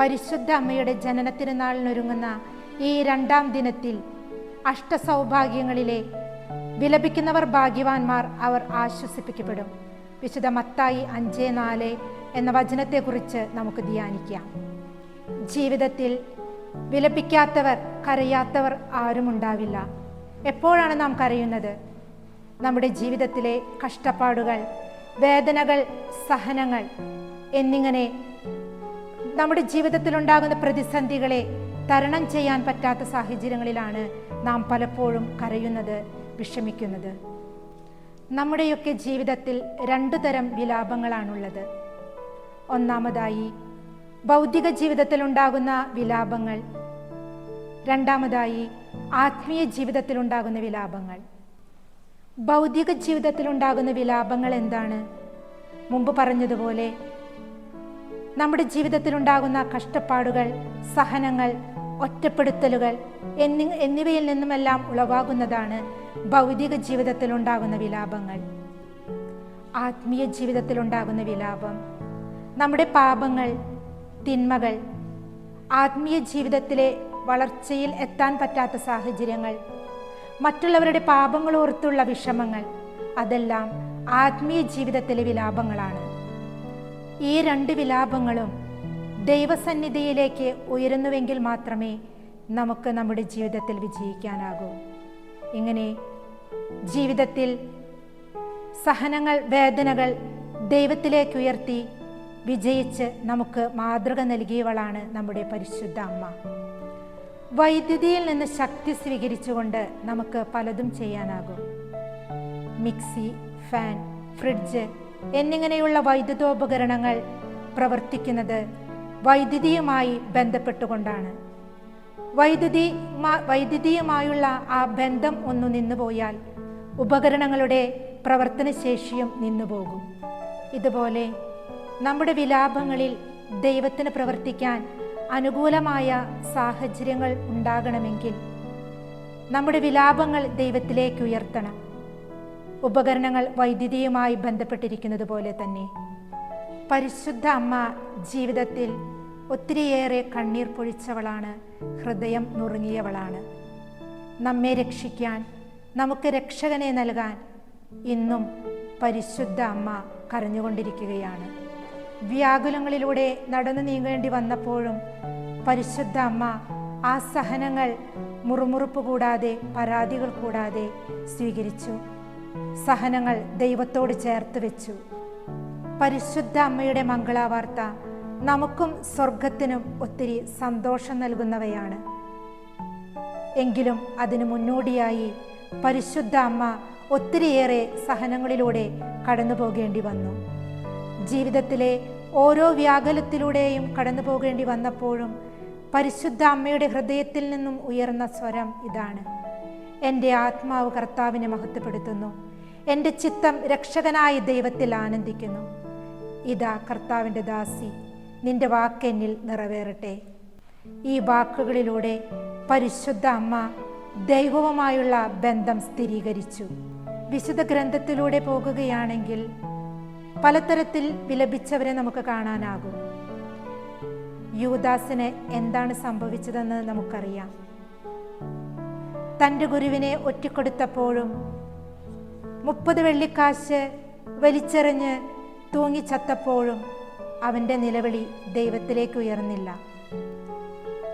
പരിശുദ്ധ അമ്മയുടെ ജനന തിരുനാളിനൊരുങ്ങുന്ന ഈ രണ്ടാം ദിനത്തിൽ അഷ്ടസൗഭാഗ്യങ്ങളിലെ വിലപിക്കുന്നവർ ഭാഗ്യവാന്മാർ അവർ ആശ്വസിപ്പിക്കപ്പെടും. വിശുദ്ധ മത്തായി അഞ്ച് നാല് എന്ന വചനത്തെക്കുറിച്ച് നമുക്ക് ധ്യാനിക്കാം. ജീവിതത്തിൽ വിലപിക്കാത്തവർ കരയാത്തവർ ആരുമുണ്ടാവില്ല എപ്പോഴാണ് നാം കരയുന്നത്? നമ്മുടെ ജീവിതത്തിലെ കഷ്ടപ്പാടുകൾ വേദനകൾ സഹനങ്ങൾ എന്നിങ്ങനെ നമ്മുടെ ജീവിതത്തിൽ ഉണ്ടാകുന്ന പ്രതിസന്ധികളെ തരണം ചെയ്യാൻ പറ്റാത്ത സാഹചര്യങ്ങളിലാണ് നാം പലപ്പോഴും കരയുന്നത് വിഷമിക്കുന്നത്. നമ്മുടെയൊക്കെ ജീവിതത്തിൽ രണ്ടു തരം വിലാപങ്ങളാണുള്ളത്. ഒന്നാമതായി ഭൗതിക ജീവിതത്തിലുണ്ടാകുന്ന വിലാപങ്ങൾ. രണ്ടാമതായി ആത്മീയ ജീവിതത്തിൽ ഉണ്ടാകുന്ന വിലാപങ്ങൾ. ഭൗതിക ജീവിതത്തിലുണ്ടാകുന്ന വിലാപങ്ങൾ എന്താണ്? മുമ്പ് പറഞ്ഞതുപോലെ നമ്മുടെ ജീവിതത്തിൽ ഉണ്ടാകുന്ന കഷ്ടപ്പാടുകൾ സഹനങ്ങൾ ഒറ്റപ്പെടുത്തലുകൾ എന്നി എന്നിവയിൽ നിന്നുമെല്ലാം ഉളവാകുന്നതാണ് ഭൗതിക ജീവിതത്തിലുണ്ടാകുന്ന വിലാപങ്ങൾ. ആത്മീയ ജീവിതത്തിൽ ഉണ്ടാകുന്ന വിലാപം. നമ്മുടെ പാപങ്ങൾ തിന്മകൾ ആത്മീയ ജീവിതത്തിലെ വളർച്ചയിൽ എത്താൻ പറ്റാത്ത സാഹചര്യങ്ങൾ മറ്റുള്ളവരുടെ പാപങ്ങൾ ഓർത്തുള്ള വിഷമങ്ങൾ അതെല്ലാം ആത്മീയ ജീവിതത്തിലെ വിലാപങ്ങളാണ്. ഈ രണ്ട് വിലാപങ്ങളും ദൈവസന്നിധിയിലേക്ക് ഉയരുന്നുവെങ്കിൽ മാത്രമേ നമുക്ക് നമ്മുടെ ജീവിതത്തിൽ വിജയിക്കാനാകൂ. ഇങ്ങനെ ജീവിതത്തിൽ സഹനങ്ങൾ വേദനകൾ ദൈവത്തിലേക്ക് ഉയർത്തി വിജയിച്ച് നമുക്ക് മാതൃക നൽകിയവളാണ് നമ്മുടെ പരിശുദ്ധ അമ്മ. വൈദ്യുതിയിൽ നിന്ന് ശക്തി സ്വീകരിച്ചുകൊണ്ട് നമുക്ക് പലതും ചെയ്യാനാകും. മിക്സി ഫാൻ ഫ്രിഡ്ജ് എന്നിങ്ങനെയുള്ള വൈദ്യുതോപകരണങ്ങൾ പ്രവർത്തിക്കുന്നത് വൈദ്യുതിയുമായി ബന്ധപ്പെട്ടുകൊണ്ടാണ്. വൈദ്യുതി വൈദ്യുതിയുമായുള്ള ആ ബന്ധം ഒന്ന് നിന്നുപോയാൽ ഉപകരണങ്ങളുടെ പ്രവർത്തനശേഷിയും നിന്നുപോകും. ഇതുപോലെ നമ്മുടെ വിലാപങ്ങളിൽ ദൈവത്തിന് പ്രവർത്തിക്കാൻ അനുകൂലമായ സാഹചര്യങ്ങൾ ഉണ്ടാകണമെങ്കിൽ നമ്മുടെ വിലാപങ്ങൾ ദൈവത്തിലേക്ക് ഉയർത്തണം. ഉപകരണങ്ങൾ വൈദ്യുതിയുമായി ബന്ധപ്പെട്ടിരിക്കുന്നത് പോലെ തന്നെ. പരിശുദ്ധ അമ്മ ജീവിതത്തിൽ ഒത്തിരിയേറെ കണ്ണീർ പൊഴിച്ചവളാണ് ഹൃദയം നുറുങ്ങിയവളാണ്. നമ്മെ രക്ഷിക്കാൻ നമുക്ക് രക്ഷകനെ നൽകാൻ ഇന്നും പരിശുദ്ധ അമ്മ കരഞ്ഞുകൊണ്ടിരിക്കുകയാണ്. വ്യാകുലങ്ങളിലൂടെ നടന്നു നീങ്ങേണ്ടി വന്നപ്പോഴും പരിശുദ്ധ അമ്മ ആ സഹനങ്ങൾ മുറുമുറുപ്പ് കൂടാതെ പരാതികൾ കൂടാതെ സ്വീകരിച്ചു. സഹനങ്ങൾ ദൈവത്തോട് ചേർത്ത് വെച്ചു. പരിശുദ്ധ അമ്മയുടെ മംഗളാവാർത്ത നമുക്കും സ്വർഗത്തിനും ഒത്തിരി സന്തോഷം നൽകുന്നവയാണ്. എങ്കിലും അതിനു മുന്നോടിയായി പരിശുദ്ധ അമ്മ ഒത്തിരിയേറെ സഹനങ്ങളിലൂടെ കടന്നു പോകേണ്ടി വന്നു. ജീവിതത്തിലെ ഓരോ വ്യാകുലത്തിലൂടെയും കടന്നു പോകേണ്ടി വന്നപ്പോഴും പരിശുദ്ധ അമ്മയുടെ ഹൃദയത്തിൽ നിന്നും ഉയർന്ന സ്വരം ഇതാണ്. എന്റെ ആത്മാവ് കർത്താവിനെ മഹത്വപ്പെടുത്തുന്നു. എന്റെ ചിത്തം രക്ഷകനായ ദൈവത്തിൽ ആനന്ദിക്കുന്നു. ഇതാ കർത്താവിന്റെ ദാസി നിന്റെ വാക്കെന്നിൽ നിറവേറട്ടെ. ഈ വാക്കുകളിലൂടെ പരിശുദ്ധ അമ്മ ദൈവവുമായുള്ള ബന്ധം സ്ഥിരീകരിച്ചു. വിശുദ്ധ ഗ്രന്ഥത്തിലൂടെ പോകുകയാണെങ്കിൽ പലതരത്തിൽ വിലപിച്ചവരെ നമുക്ക് കാണാനാകും. യൂദാസിന് എന്താണ് സംഭവിച്ചതെന്ന് നമുക്കറിയാം. തന്റെ ഗുരുവിനെ ഒറ്റിക്കൊടുത്തപ്പോഴും മുപ്പത് വെള്ളിക്കാശ് വലിച്ചെറിഞ്ഞ് തൂങ്ങിച്ചത്തപ്പോഴും അവന്റെ നിലവിളി ദൈവത്തിലേക്ക് ഉയർന്നില്ല.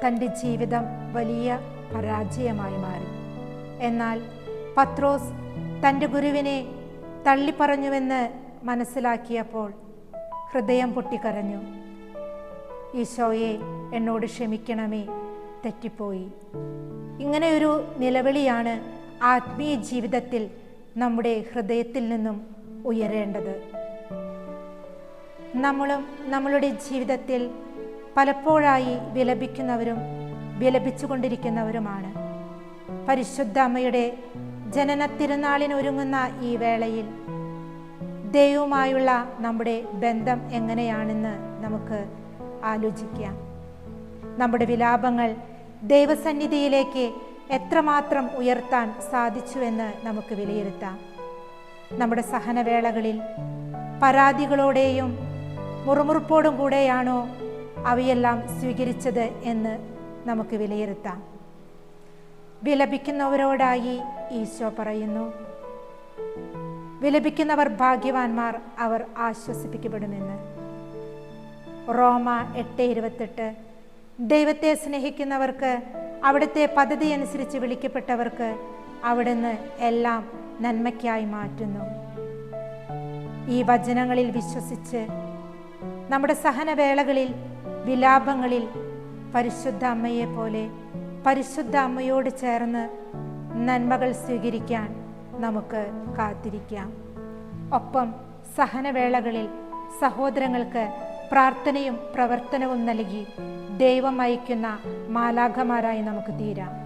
തന്റെ ജീവിതം വലിയ പരാജയമായി മാറി. എന്നാൽ പത്രോസ് തന്റെ ഗുരുവിനെ തള്ളിപ്പറഞ്ഞുവെന്ന് മനസ്സിലാക്കിയപ്പോൾ ഹൃദയം പൊട്ടിക്കരഞ്ഞു. ഈശോയെ എന്നോട് ക്ഷമിക്കണമേ തെറ്റിപ്പോയി. ഇങ്ങനെയൊരു നിലവിളിയാണ് ആത്മീയ ജീവിതത്തിൽ നമ്മുടെ ഹൃദയത്തിൽ നിന്നും ഉയരേണ്ടത്. നമ്മളും നമ്മളുടെ ജീവിതത്തിൽ പലപ്പോഴായി വിലപിക്കുന്നവരും വിലപിച്ചുകൊണ്ടിരിക്കുന്നവരുമാണ്. പരിശുദ്ധ അമ്മയുടെ ജനന തിരുനാളിനൊരുങ്ങുന്ന ഈ വേളയിൽ ദൈവവുമായുള്ള നമ്മുടെ ബന്ധം എങ്ങനെയാണെന്ന് നമുക്ക് ആലോചിക്കാം. നമ്മുടെ വിലാപങ്ങൾ ദൈവസന്നിധിയിലേക്ക് എത്രമാത്രം ഉയർത്താൻ സാധിച്ചുവെന്ന് നമുക്ക് വിലയിരുത്താം. നമ്മുടെ സഹനവേളകളിൽ പരാതികളോടെയും മുറുമുറുപ്പോടും കൂടെയാണോ അവയെല്ലാം സ്വീകരിച്ചത് എന്ന് നമുക്ക് വിലയിരുത്താം. വിലപിക്കുന്നവരോടായി ഈശോ പറയുന്നു വിലപിക്കുന്നവർ ഭാഗ്യവാന്മാർ അവർ ആശ്വസിപ്പിക്കപ്പെടുമെന്ന്. റോമ എട്ട് ഇരുപത്തെട്ട് ദൈവത്തെ സ്നേഹിക്കുന്നവർക്ക് അവിടുത്തെ പദ്ധതി അനുസരിച്ച് വിളിക്കപ്പെട്ടവർക്ക് അവിടുന്ന് എല്ലാം നന്മയ്ക്കായി മാറ്റുന്നു. ഈ വചനങ്ങളിൽ വിശ്വസിച്ച് നമ്മുടെ സഹനവേളകളിൽ വിലാപങ്ങളിൽ പരിശുദ്ധ അമ്മയെ പോലെ പരിശുദ്ധ അമ്മയോട് ചേർന്ന് നന്മകൾ സ്വീകരിക്കാൻ നമുക്ക് കാത്തിരിക്കാം. ഒപ്പം സഹനവേളകളിൽ സഹോദരങ്ങൾക്ക് പ്രാർത്ഥനയും പ്രവർത്തനവും നൽകി ദൈവം അയക്കുന്ന മാലാഖമാരായി നമുക്ക് തീരാം.